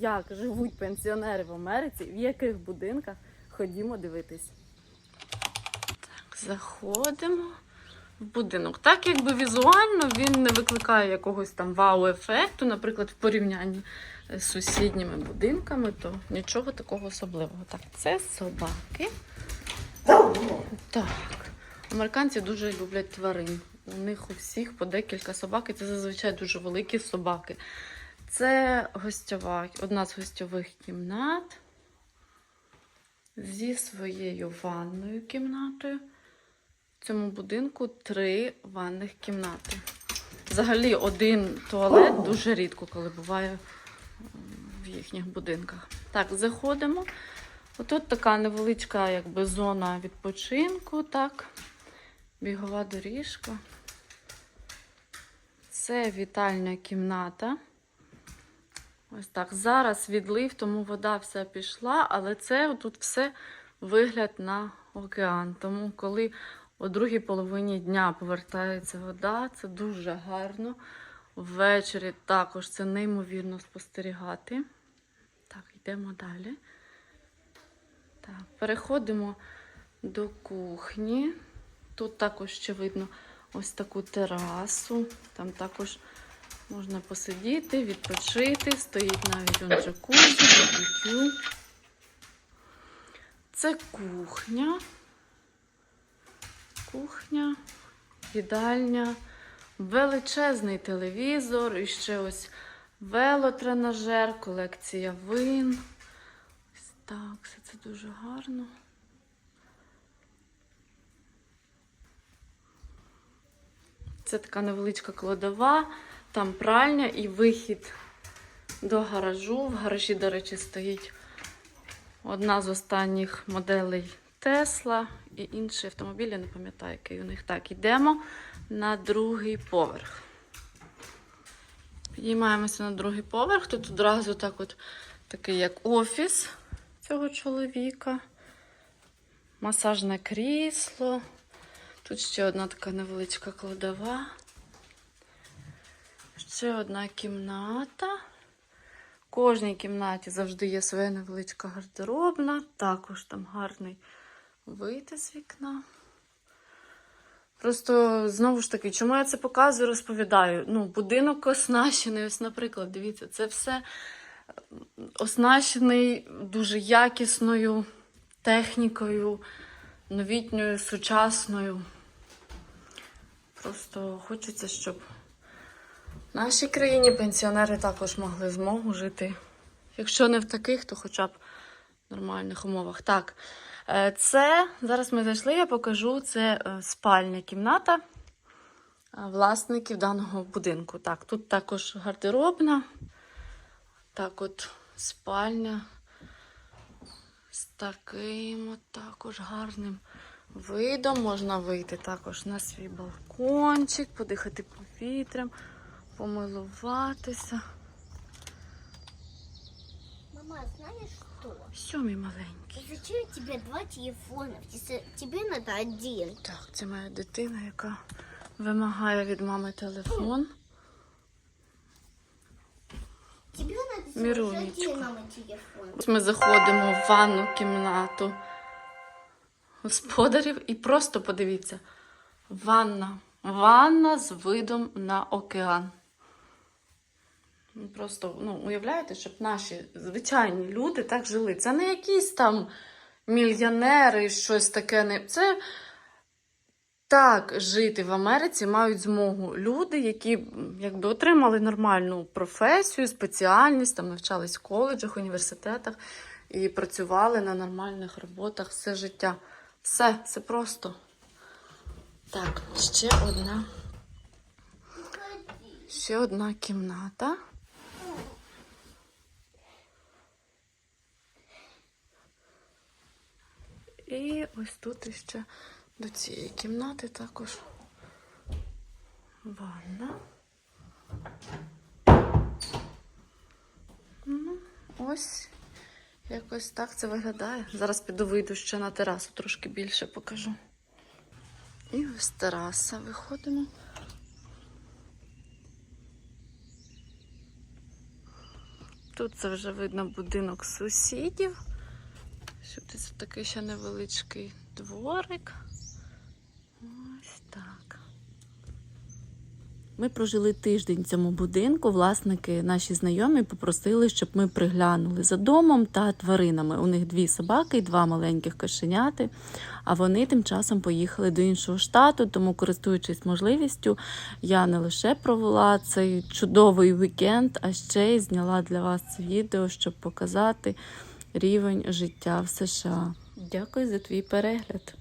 Як живуть пенсіонери в Америці, в яких будинках? Ходімо дивитись. Так, заходимо в будинок. Так, якби візуально він не викликає якогось там вау-ефекту, наприклад, в порівнянні з сусідніми будинками, то нічого такого особливого. Так, це собаки. Так. Американці дуже люблять тварин. У них у всіх по декілька собак, і це зазвичай дуже великі собаки. Це гостьова, одна з гостьових кімнат зі своєю ванною кімнатою. В цьому будинку три ванних кімнати. Взагалі один туалет дуже рідко, коли буває в їхніх будинках. Так, заходимо. Отут така невеличка якби, зона відпочинку, так. Бігова доріжка. Це вітальня кімната. Ось так. Зараз відлив, тому вода вся пішла, але це тут все вигляд на океан. Тому коли о другій половині дня повертається вода, це дуже гарно. Ввечері також це неймовірно спостерігати. Так, йдемо далі. Так, переходимо до кухні. Тут також ще видно ось таку терасу. Там також можна посидіти, відпочити. Стоїть навіть он джакузі, барбекю. Це кухня. Кухня, їдальня, величезний телевізор, і ще ось велотренажер, колекція вин. Ось так, все це дуже гарно. Це така невеличка кладова, там пральня і вихід до гаражу. В гаражі, до речі, стоїть одна з останніх моделей Тесла і інший автомобіль, я не пам'ятаю, який у них. Так, йдемо на другий поверх. Підіймаємося на другий поверх. Тут одразу так от такий як офіс цього чоловіка. Масажне крісло. Тут ще одна така невеличка кладова. Ще одна кімната. В кожній кімнаті завжди є своя невеличка гардеробна. Також там гарний вид з вікна. Просто знову ж таки, чому я це показую, розповідаю. Ну, будинок оснащений, ось, наприклад, дивіться, це все оснащений дуже якісною технікою, новітньою, сучасною. Просто хочеться, щоб нашій країні пенсіонери також могли змогу жити. Якщо не в таких, то хоча б в нормальних умовах. Так, е, це зараз ми зайшли, я покажу. Це е, спальня кімната е, власників даного будинку. Так, тут також гардеробна. Так, от спальня з таким от також гарним видом. Можна вийти також на свій балкончик, подихати повітрям, помилуватися. Мама, знаешь что? Що, мій маленький? Зачем тебе два телефона? Тебе надо один. Так, це моя дитина, яка вимагає від мами телефон. Тебе надо один мама телефон. Ось ми заходимо в ванну кімнату господарів і просто подивіться. Ванна. Ванна з видом на океан. Ну, Просто ну, уявляєте, щоб наші звичайні люди так жили. Це не якісь там мільйонери, щось таке. Не... Це так жити в Америці мають змогу люди, які якби отримали нормальну професію, спеціальність, там навчались в коледжах, університетах і працювали на нормальних роботах все життя. Все, це просто. Так, ще одна, ще одна кімната. І ось тут іще до цієї кімнати також ванна. Ну, ось якось так це виглядає. Зараз піду вийду ще на терасу, трошки більше покажу. І ось тераса виходимо. Тут це вже видно будинок сусідів. Сюди це такий ще невеличкий дворик. Ось так. Ми прожили тиждень в цьому будинку. Власники, наші знайомі, попросили, щоб ми приглянули за домом та тваринами. У них дві собаки і два маленьких кошеняти. А вони тим часом поїхали до іншого штату. Тому, користуючись можливістю, я не лише провела цей чудовий вікенд, а ще й зняла для вас це відео, щоб показати рівень життя в США. Дякую за твій перегляд.